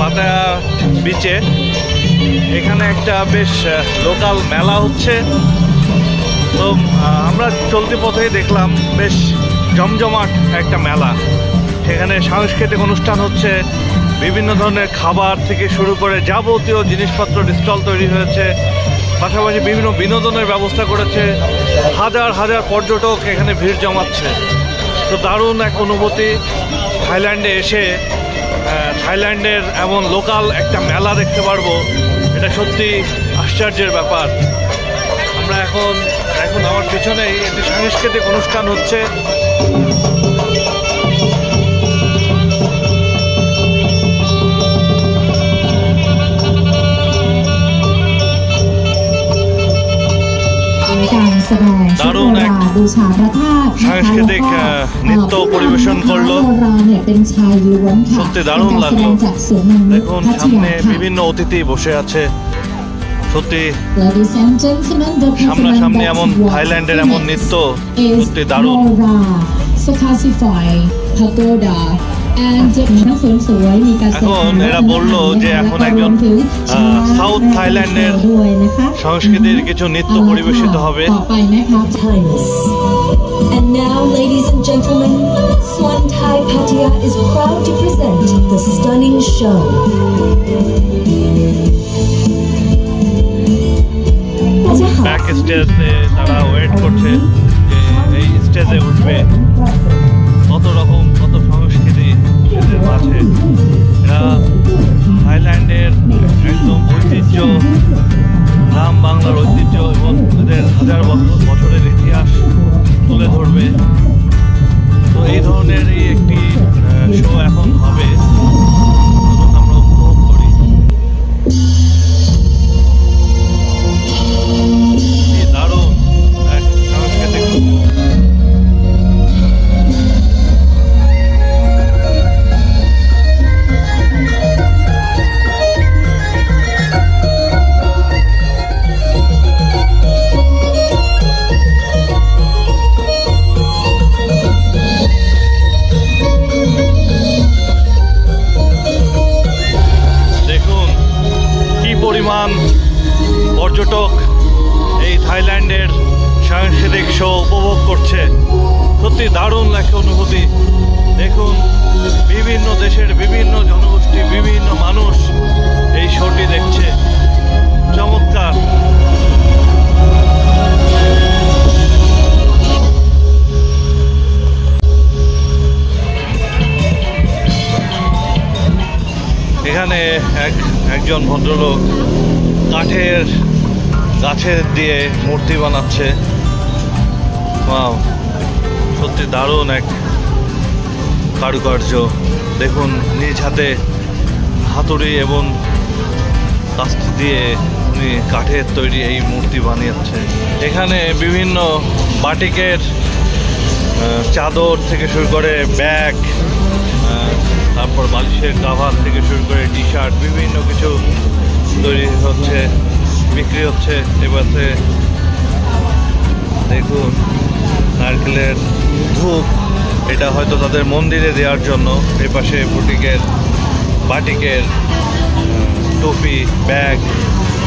Pattaya বিচে। এখানে একটা বেশ লোকাল মেলা হচ্ছে। তো আমরা চলতি পথেই দেখলাম বেশ জমজমাট একটা মেলা। সেখানে সাংস্কৃতিক অনুষ্ঠান হচ্ছে, বিভিন্ন ধরনের খাবার থেকে শুরু করে যাবতীয় জিনিসপত্র স্টল তৈরি হয়েছে। পাশাপাশি বিভিন্ন বিনোদনের ব্যবস্থা করেছে। হাজার হাজার পর্যটক এখানে ভিড় জমাচ্ছে। তো দারুণ এক অনুভূতি। থাইল্যান্ডে এসে থাইল্যান্ডের এমন লোকাল একটা মেলা দেখতে পারব, এটা সত্যি আশ্চর্যের ব্যাপার। আমরা এখন এখন আমার পিছনেই একটি সাংস্কৃতিক অনুষ্ঠান হচ্ছে। দারুণ এক সাংস্কৃতিক নৃত্য পরিবেশন করল। সত্যি দারুণ লাগল। দেখুন সামনে বিভিন্ন অতিথি বসে আছে। সত্যি সামনাসামনি এমন থাইল্যান্ডের এমন নৃত্য সত্যি দারুণ। এখন এরা বলল যে এখন একজন সাউথ থাইল্যান্ডের সংস্কৃতির কিছু নৃত্য পরিবেশিত হবে। তারা ওয়েট করছে যে এই স্টেজে উঠবে। 마실. 나 একজন ভদ্রলোক কাঠের গাছের দিয়ে মূর্তি বানাচ্ছে। সত্যি দারুণ এক কারুকার্য। দেখুন, নিজ হাতে হাতুড়ি এবং কাস্তি দিয়ে উনি কাঠের তৈরি এই মূর্তি বানিয়েছে এখানে বিভিন্ন বাটিকের চাদর থেকে শুরু করে ব্যাগ তারপর বালিশের কাভার থেকে শুরু করে টি শার্ট বিভিন্ন কিছু তৈরি হচ্ছে, বিক্রি হচ্ছে। এবারে দেখুন, নারকেলের ধূপ, এটা হয়তো তাদের মন্দিরে দেওয়ার জন্য। এপাশে বুটিকের, বাটিকের টুপি, ব্যাগ,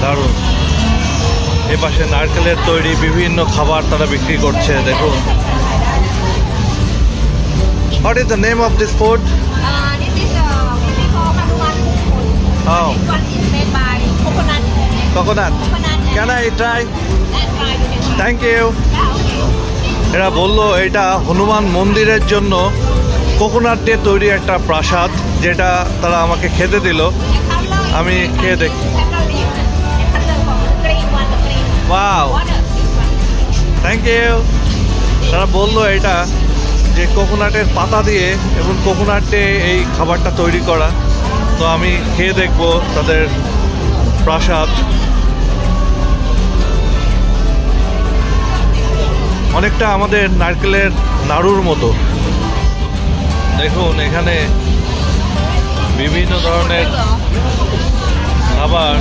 দারুণ। এপাশে নারকেলের তৈরি বিভিন্ন খাবার তারা বিক্রি করছে, দেখুন। What is the name of this food? Oh. This one is made by coconut. Coconut. Coconut. Can I try? Thank you. এরা বলল এটা হনুমান মন্দিরের জন্য কোকোনাট দিয়ে তৈরি একটা প্রাসাদ যেটা তারা আমাকে খেতে দিল আমি খেয়ে দেখি one. থ্যাংক ইউ তারা বলল এটা যে কোকোনাটের পাতা দিয়ে এবং কোকোনাট দিয়ে এই খাবারটা তৈরি করা তো আমি খেয়ে দেখব তাদের প্রাসাদ। অনেকটা আমাদের নারকেলের নাড়ুর মতো। দেখুন, এখানে বিভিন্ন ধরনের খাবার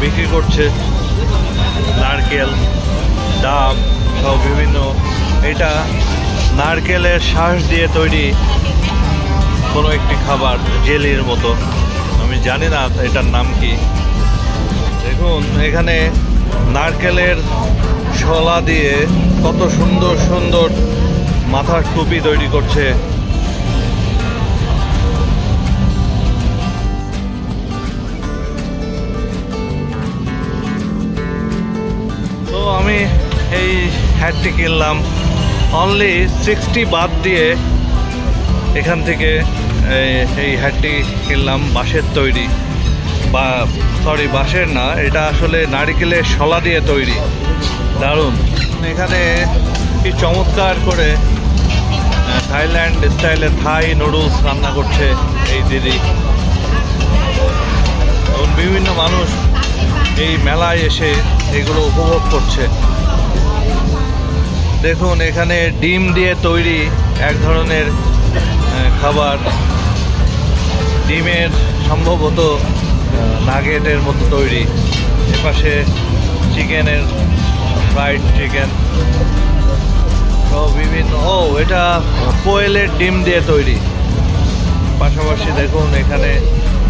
বিক্রি করছে। নারকেল, ডাব সব বিভিন্ন। এটা নারকেলের শ্বাস দিয়ে তৈরি কোনো একটি খাবার জেলির মতো। আমি জানি না এটার নাম কি। দেখুন, এখানে নারকেলের শলা দিয়ে কত সুন্দর সুন্দর মাথার টুপি তৈরি করছে। তো আমি এই হ্যাটটি কিনলাম। অনলি সিক্সটি বাদ দিয়ে এখান থেকে, এই- হ্যাটটি কিনলাম, বাঁশের তৈরি। বা সরি বাঁশের না, এটা আসলে নারিকেলের শলা দিয়ে তৈরি। দারুণ। এখানে কি চমৎকার করে থাইল্যান্ড স্টাইলে থাই নুডলস রান্না করছে এই দিদি। এবং বিভিন্ন মানুষ এই মেলায় এসে এগুলো উপভোগ করছে। দেখুন, এখানে ডিম দিয়ে তৈরি এক ধরনের খাবার, ডিমের সম্ভবত নাগেটের মতো তৈরি। এপাশে চিকেনের, ফ্রাইড চিকেন। সব বিভিন্ন, ও, এটা কোয়েলের ডিম দিয়ে তৈরি। পাশাপাশি দেখুন, এখানে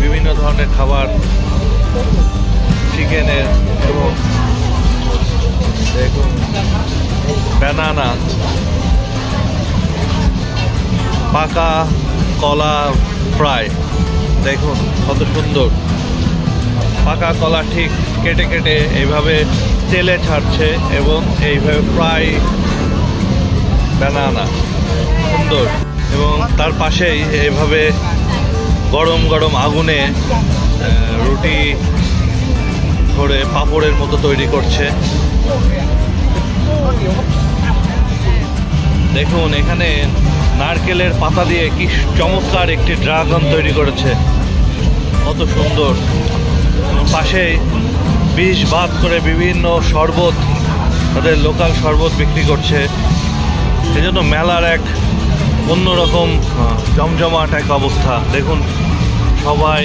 বিভিন্ন ধরনের খাবার, চিকেনের এবং দেখুন, ব্যানানা। পাকা কলা ফ্রাই। দেখুন, কত সুন্দর। পাকা কলা ঠিক কেটে কেটে এইভাবে তেলে ছাড়ছে এবং এইভাবে ফ্রাই ব্যানানা সুন্দর। এবং তার পাশেই এইভাবে গরম গরম আগুনে রুটি ধরে পাপড়ের মতো তৈরি করছে। দেখুন, এখানে নারকেলের পাতা দিয়ে কি চমৎকার একটি ড্রাগন তৈরি করেছে। কত সুন্দর। পাশেই বিষ বাদ করে বিভিন্ন শরবত তাদের লোকাল শরবত বিক্রি করছে। সেজন্য মেলার এক অন্যরকম জমজমাট এক অবস্থা। দেখুন সবাই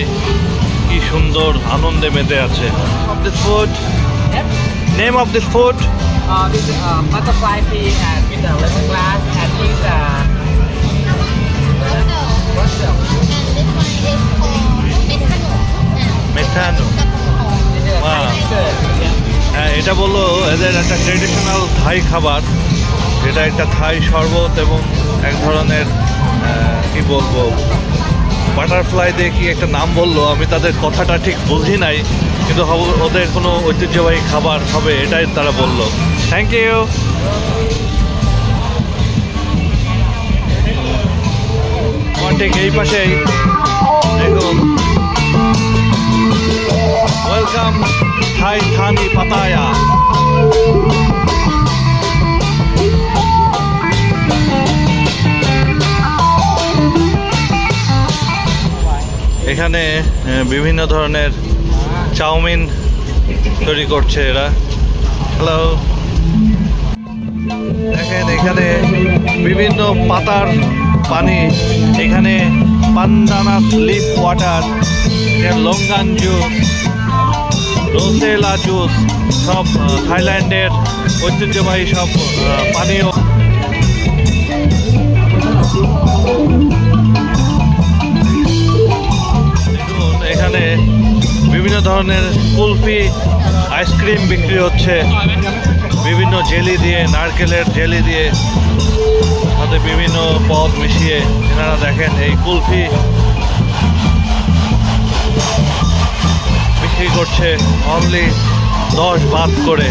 কি সুন্দর আনন্দে মেতে আছে। Of this food name of this food Uh, this is uh, butterfly pea and with the lemon glass and this uh, এদের একটা ট্রেডিশনাল থাই খাবার এটা একটা থাই শরবত এবং এক ধরনের কি বলব বাটারফ্লাই দিয়ে কি একটা নাম বলল, আমি তাদের কথাটা ঠিক বুঝি নাই, কিন্তু ওদের কোনো ঐতিহ্যবাহী খাবার হবে এটাই তারা বলল। থ্যাংক ইউ ঠিক এই পাশেই, দেখুন। ওয়েলকাম থাই থানি পাতায়া এখানে বিভিন্ন ধরনের চাউমিন তৈরি করছে এরা। হ্যালো দেখেন, এখানে বিভিন্ন পাতার পানি, এখানে pandan leaf water longan juice rosella juice সব থাইল্যান্ডের ঐতিহ্যবাহী সব পানীয়। এখানে বিভিন্ন ধরনের কুলফি, আইসক্রিম বিক্রি হচ্ছে। বিভিন্ন জেলি দিয়ে, নারকেলের জেলি দিয়ে, সাথে বিভিন্ন পদ মিশিয়ে এনারা দেখেন এই কুলফি বিক্রি করছে অনলি দশ বাদ করে।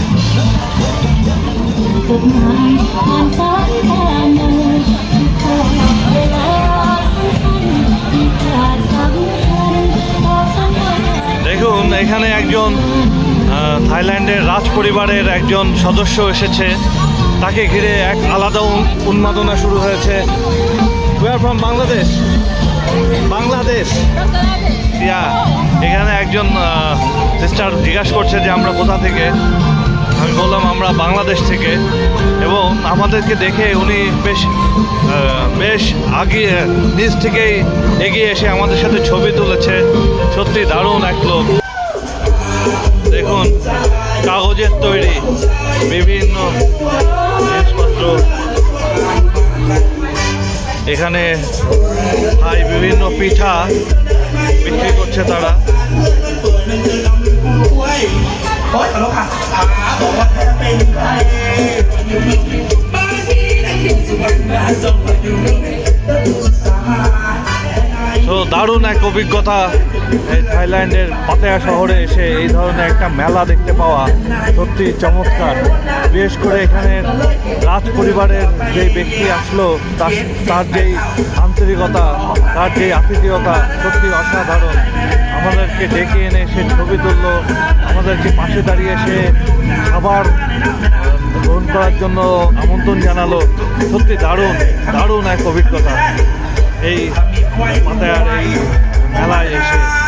দেখুন, এখানে একজন থাইল্যান্ডের রাজ পরিবারের একজন সদস্য এসেছে। তাকে ঘিরে এক আলাদা উন্মাদনা শুরু হয়েছে। We are from Bangladesh Bangladesh yeah এখানে একজন সিস্টার জিজ্ঞাসা করছে যে আমরা কোথা থেকে? আমি বললাম, আমরা বাংলাদেশ থেকে। এবং আমাদেরকে দেখে উনি বেশ বেশ আগে নিজ থেকেই এগিয়ে এসে আমাদের সাথে ছবি তুলেছে। সত্যি দারুণ এক লোক। দেখুন, কাগজের তৈরি, বিভিন্ন জিনিসপত্র। এখানে বিভিন্ন পিঠা। বিক্রি করছে তারা তো দারুণ এক অভিজ্ঞতা এই থাইল্যান্ডের পাতায়া শহরে এসে এই ধরনের একটা মেলা দেখতে পাওয়া সত্যি চমৎকার। বিশেষ করে এখানে রাজ পরিবারের যে ব্যক্তি আসলো, তার তার যেই আন্তরিকতা, তার যেই আতিথেয়তা সত্যি অসাধারণ। আমাদেরকে ডেকে এনে সে ছবি তুললো, আমাদেরকে পাশে দাঁড়িয়ে সে খাবার গ্রহণ করার জন্য আমন্ত্রণ জানালো। সত্যি দারুণ দারুণ এক অভিজ্ঞতা। এই পাতায়ার এই মেলায় এসে